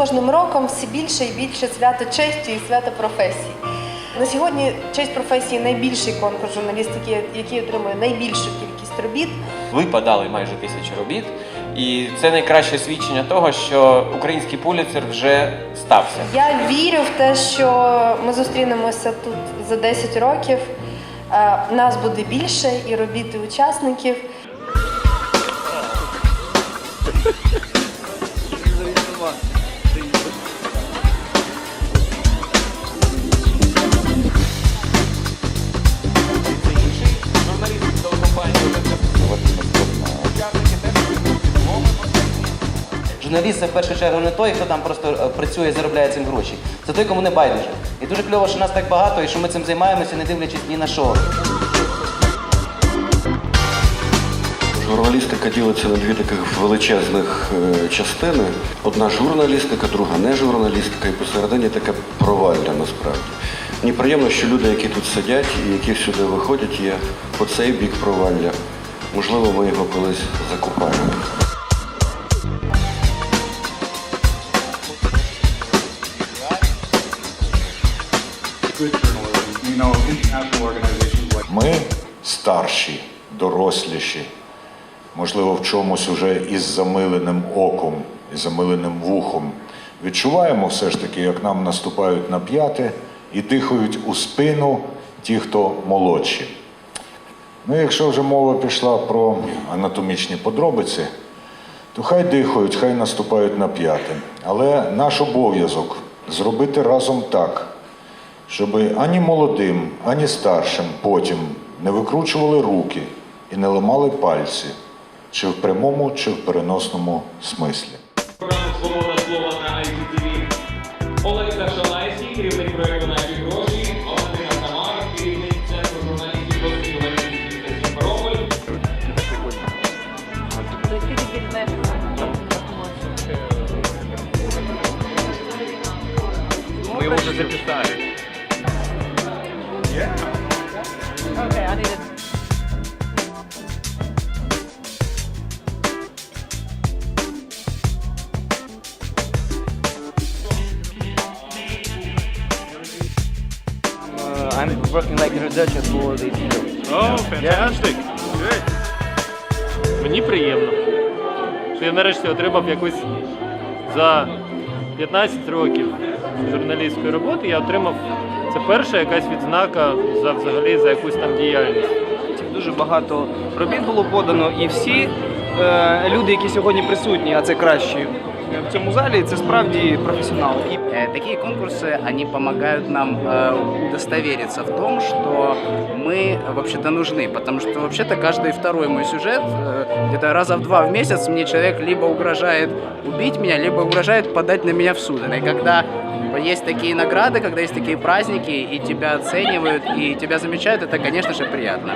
кожним роком все більше і більше свято честі і свято професії. На сьогодні честь професії найбільший конкурс журналістики, який отримує найбільшу кількість робіт. Ви подали майже тисячу робіт, і це найкраще свідчення того, що український пуліцер вже стався. Я вірю в те, що ми зустрінемося тут за 10 років. Е, Нас буде більше і робіт і учасників. Журналіст це в першу чергу не той, хто там просто е, працює, заробляє цим гроші. Це той, кому не байдуже. І дуже кльово, що нас так багато і що ми цим займаємося, не дивлячись ні на що. Журналістика ділиться на дві таких величезних е, частини. Одна журналістика, друга не журналістика, і посередині таке провалля насправді. Мені приємно, що люди, які тут сидять і які сюди виходять, є по цей бік провалля. Можливо, ми його колись закопаємо. Ми старші, доросліші, можливо, в чомусь уже із замиленим оком, із замиленим вухом. Відчуваємо все ж таки, як нам наступають на п'яти і дихають у спину ті, хто молодші. Ну, якщо вже мова пішла про анатомічні подробиці, то хай дихають, хай наступають на п'яти. Але наш обов'язок зробити разом так, щоб ані молодим, ані старшим потім не викручували руки і не ламали пальці, чи в прямому, чи в переносному смислі. Програма Свобода слова на ICTV. «Наші гроші», Валентина Самар, керівник журналістів вже записали. Uh, I'm working like a researcher for this film. О, fantastic. Good. Мені приємно, що я нарешті отримав якусь за 15 років журналістської роботи. Я отримав це перша якась відзнака за взагалі за якусь там діяльність. Дуже багато робіт було подано, і всі е, люди, які сьогодні присутні, а це кращі в цьому залі, це справді професіонали. І Э, Такие конкурсы, они помогают нам э, удостовериться в том, что мы вообще-то нужны, потому что вообще-то каждый второй мой сюжет, э, где-то раза в два в месяц мне человек либо угрожает убить меня, либо угрожает подать на меня в суд. И когда есть такие награды, когда есть такие праздники, и тебя оценивают, и тебя замечают, это, конечно же, приятно.